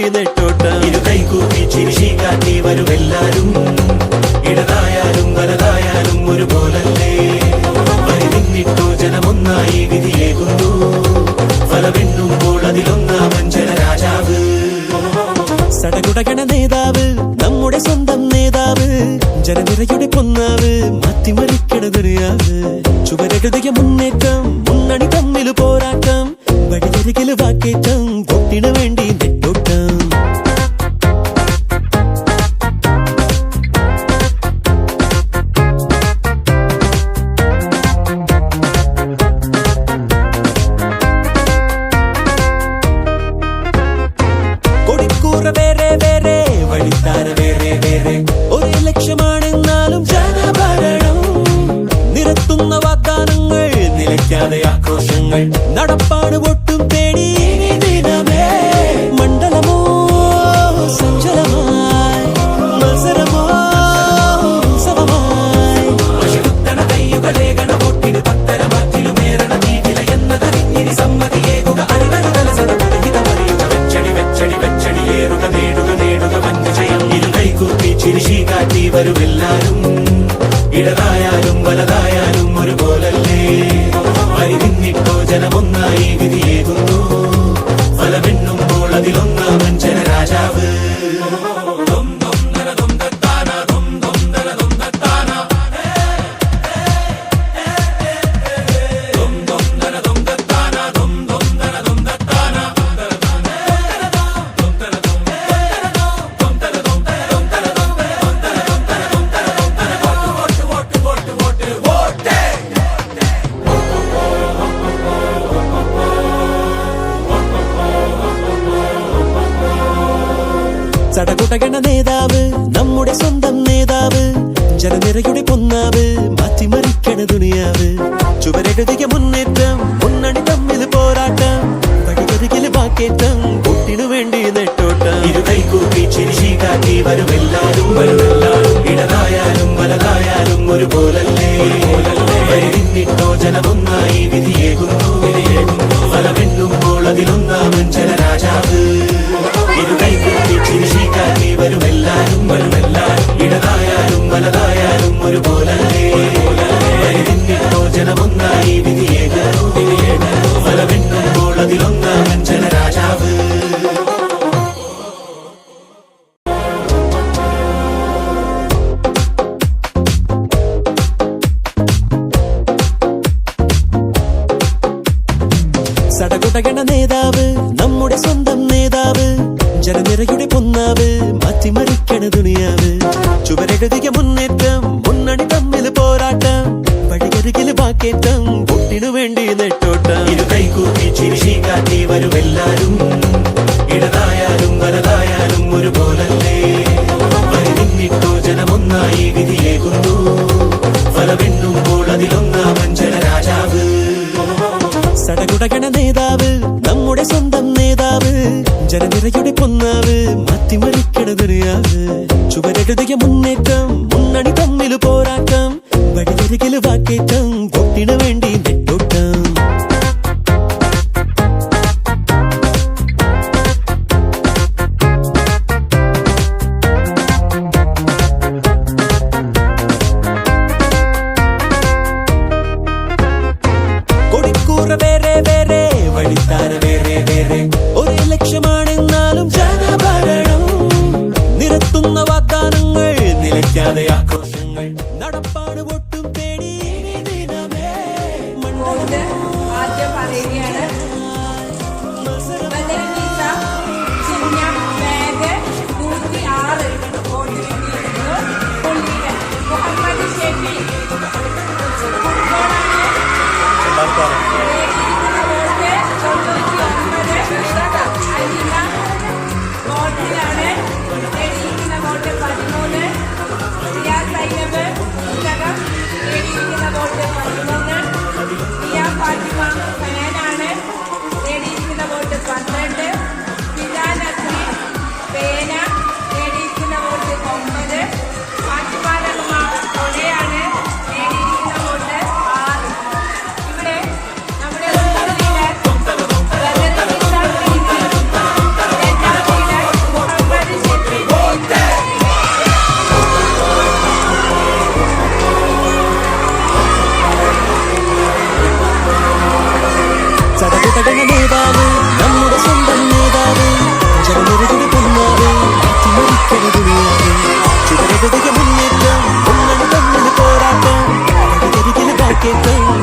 വേണ്ടി നെട്ടോട്ടം ഇരു കൈകൂപ്പി ചിരിശി കാട്ടി വരുമെല്ലാരും ഇടതായാലും വലതായാലും ഒരുപോലല്ലേ? വരി നിന്നിട്ടോ ജനമൊന്നായി വിധിയേകുന്നു. ഫലമെണ്ണുമ്പോൾ അതിലൊന്നാമൻ ജനരാജാവ് സടകുടകണ നേതാവ് നമ്മുടെ സ്വന്തം നേതാവ് ജനനിരയുടെ പൊന്നാവ് മാറ്റിമറിക്കണ ദുനിയാവ് ചുവരെഴുതിയ മുന്നേറ്റം മുന്നണി തമ്മിൽ പോരാട്ടം വഴിയരികിൽ വാക്കേറ്റം വേറെ വേറെ വേറെ ഒരു ലക്ഷ്യമാണെന്നാലും ജനഭരണം. നിരത്തുന്ന വാഗ്ദാനങ്ങൾ നിലയ്ക്കാതെ ആക്രോശങ്ങൾ. നടപ്പാണ് ഇടതായാലും വലതായാലും ചടകുടകണ നേതാവ് നമ്മുടെ സ്വന്തം നേതാവ് ജനനിരയുടെ പൊന്നാവ് മാറ്റിമറിക്കണ ദുനിയാവ്. ചുവരെഴുതിയ മുന്നേറ്റം മുന്നണി തമ്മിൽ പോരാട്ടം വഴിയരികിൽ വാക്കേറ്റം കുട്ടിനു വേണ്ടി നെട്ടോട്ടം. ഇരു കൈകൂപ്പി ചിരിശി കാട്ടി വരുമെല്ലാരും വരുമെല്ലാരും നേതാവ് നമ്മുടെ സ്വന്തം മാറ്റിമറിക്കണ ദുനിയാവ്. ചുവരെഴുതിയ മുന്നേറ്റം മുന്നണി തമ്മിൽ പോരാട്ടം ഒരുപോലല്ലേ? വരി നിന്നിട്ടോ ജനമൊന്നായി വിധിയേകുന്നു ഫലമെണ്ണുമ്പോൾ നൽകുന്ന വാഗ്ദാനങ്ങൾ നിലയ്ക്കാതെയാക്കും. thing.